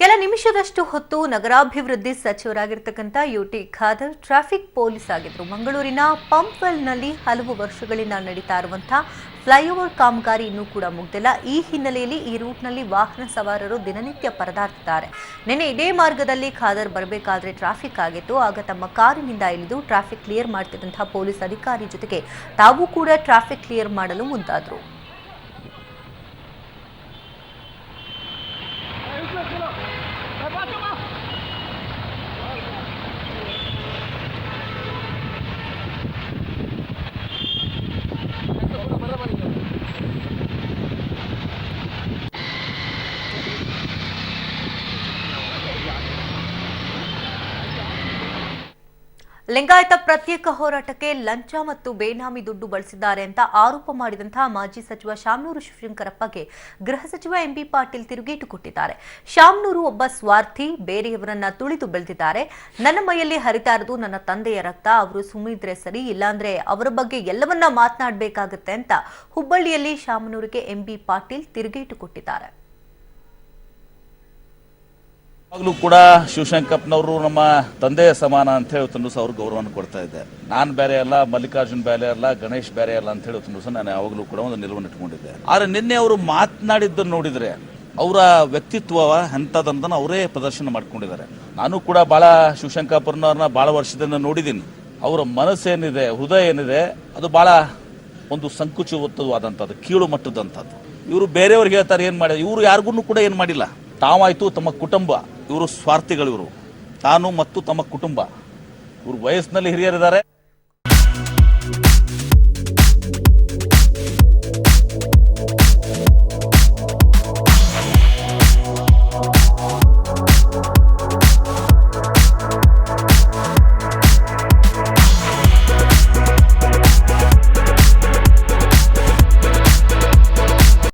ಕೆಲ ನಿಮಿಷದಷ್ಟು ಹೊತ್ತು ನಗರಾಭಿವೃದ್ಧಿ ಸಚಿವರಾಗಿರ್ತಕ್ಕಂಥ U T Khader traffic police ಆಗಿದ್ರು. ಮಂಗಳೂರಿನ ಪಂಪ್ವೆಲ್ನಲ್ಲಿ ಹಲವು ವರ್ಷಗಳಿಂದ ನಡೀತಾ ಇರುವಂತಹ ಫ್ಲೈಓವರ್ ಕಾಮಗಾರಿ ಇನ್ನೂ ಕೂಡ ಮುಗ್ದಿಲ್ಲ. ಈ ಹಿನ್ನೆಲೆಯಲ್ಲಿ ಈ ರೂಟ್ನಲ್ಲಿ ವಾಹನ ಸವಾರರು ದಿನನಿತ್ಯ ಪರದಾಡ್ತಿದ್ದಾರೆ. ನಿನ್ನೆ ಇದೇ ಮಾರ್ಗದಲ್ಲಿ ಖಾದರ್ ಬರಬೇಕಾದ್ರೆ ಟ್ರಾಫಿಕ್ ಆಗಿತ್ತು. ಆಗ ತಮ್ಮ ಕಾರಿನಿಂದ ಇಳಿದು ಟ್ರಾಫಿಕ್ ಕ್ಲಿಯರ್ ಮಾಡ್ತಿದ್ದಂತಹ ಪೊಲೀಸ್ ಅಧಿಕಾರಿ ಜೊತೆಗೆ ತಾವು ಕೂಡ ಟ್ರಾಫಿಕ್ ಕ್ಲಿಯರ್ ಮಾಡಲು ಮುಂದಾದ್ರು. ಲಿಂಗಾಯತ ಪ್ರತ್ಯೇಕ ಹೋರಾಟಕ್ಕೆ ಲಂಚ ಮತ್ತು ಬೇನಾಮಿ ದುಡ್ಡು ಬಳಸಿದ್ದಾರೆ ಅಂತ ಆರೋಪ ಮಾಡಿದಂತಹ ಮಾಜಿ ಸಚಿವ ಶಾಮನೂರು ಶಿವಶಂಕರಪ್ಪಗೆ ಗೃಹ ಸಚಿವ ಎಂಬಿ ಪಾಟೀಲ್ ತಿರುಗೇಟು ಕೊಟ್ಟಿದ್ದಾರೆ. ಶಾಮನೂರು ಒಬ್ಬ ಸ್ವಾರ್ಥಿ, ಬೇರೆಯವರನ್ನ ತುಳಿದು ಬೆಳೆದಿದ್ದಾರೆ. ನನ್ನ ಮೈಯಲ್ಲಿ ಹರಿತಾರದು ನನ್ನ ತಂದೆಯ ರಕ್ತ, ಅವರು ಸುಮ್ಮಿದ್ರೆ ಸರಿ, ಇಲ್ಲಾಂದ್ರೆ ಅವರ ಬಗ್ಗೆ ಎಲ್ಲವನ್ನ ಮಾತನಾಡಬೇಕಾಗುತ್ತೆ ಅಂತ ಹುಬ್ಬಳ್ಳಿಯಲ್ಲಿ ಶಾಮನೂರಿಗೆ ಎಂಬಿ ಪಾಟೀಲ್ ತಿರುಗೇಟು ಕೊಟ್ಟಿದ್ದಾರೆ. ಯಾವಾಗಲೂ ಕೂಡ ಶಿವಶಂಕಪ್ಪನವರು ನಮ್ಮ ತಂದೆಯ ಸಮಾನ ಅಂತ ಹೇಳಿ ಸಹ ಅವ್ರಿಗೆ ಗೌರವವನ್ನು ಕೊಡ್ತಾ ಇದ್ದೆ ನಾನು ಬೇರೆ ಅಲ್ಲ, ಮಲ್ಲಿಕಾರ್ಜುನ್ ಬೇರೆ ಅಲ್ಲ, ಗಣೇಶ್ ಬೇರೆ ಅಲ್ಲ ಅಂತ ಹೇಳಿ ಸಹ ನಾನು ಯಾವಾಗಲೂ ಕೂಡ ಒಂದು ನಿಲುವನ್ನು ಇಟ್ಕೊಂಡಿದ್ದೆ. ಆದರೆ ನಿನ್ನೆ ಅವರು ಮಾತನಾಡಿದ್ದನ್ನು ನೋಡಿದರೆ ಅವರ ವ್ಯಕ್ತಿತ್ವ ಎಂಥದ್ದಂತನ ಅವರೇ ಪ್ರದರ್ಶನ ಮಾಡ್ಕೊಂಡಿದ್ದಾರೆ. ನಾನು ಕೂಡ ಭಾಳ ಶಿವಶಂಕರಪ್ಪನವ್ರನ್ನ ಭಾಳ ವರ್ಷದಿಂದ ನೋಡಿದ್ದೀನಿ. ಅವರ ಮನಸ್ಸೇನಿದೆ, ಹೃದಯ ಏನಿದೆ, ಅದು ಭಾಳ ಒಂದು ಸಂಕುಚಿತವಾದಂಥದ್ದು, ಕೀಳು ಮಟ್ಟದಂಥದ್ದು. ಇವರು ಬೇರೆಯವ್ರಿಗೆ ಹೇಳ್ತಾರೆ, ಏನು ಮಾಡಿ, ಇವರು ಯಾರಿಗೂ ಕೂಡ ಏನು ಮಾಡಿಲ್ಲ. ತಾವಾಯಿತು ತಮ್ಮ ಕುಟುಂಬ. ಇವರು ಸ್ವಾರ್ಥಿಗಳು ಇವರು. ತಾನು ಮತ್ತು ತಮ್ಮ ಕುಟುಂಬ. ಇವರು ವಯಸ್ಸಿನಲ್ಲಿ ಹಿರಿಯರಿದ್ದಾರೆ.